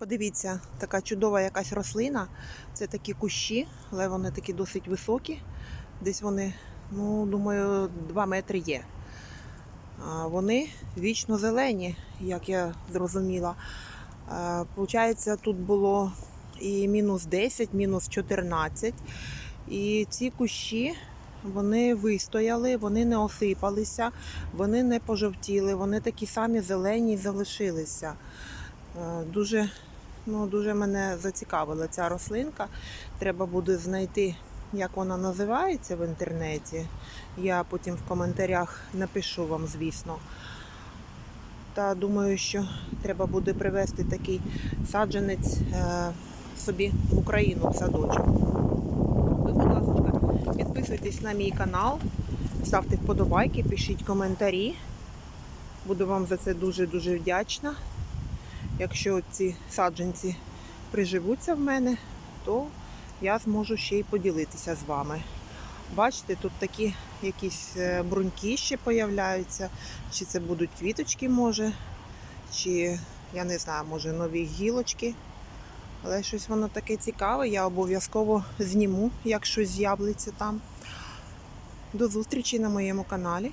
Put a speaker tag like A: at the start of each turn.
A: Подивіться, така чудова якась рослина. Це такі кущі, але вони такі досить високі. Десь вони, ну, думаю, 2 метри є. Вони вічно зелені, як я зрозуміла. Получається, тут було і мінус 10, мінус 14. І ці кущі вони вистояли, вони не осипалися, вони не пожовтіли, вони такі самі зелені залишилися. Дуже, ну, дуже мене зацікавила ця рослинка. Треба буде знайти, як вона називається в інтернеті. Я потім в коментарях напишу вам, звісно. Та думаю, що треба буде привезти такий саджанець е, собі в Україну в садочок. Ви, будь ласка, підписуйтесь на мій канал, ставте вподобайки, пишіть коментарі. Буду вам за це дуже-дуже вдячна. Якщо ці саджанці приживуться в мене, то я зможу ще й поділитися з вами. Бачите, тут такі якісь е, бруньки ще появляються. Чи це будуть квіточки, може, чи я не знаю, може нові гілочки. Але щось воно таке цікаве, я обов'язково зніму, як щось з'явиться там. До зустрічі на моєму каналі.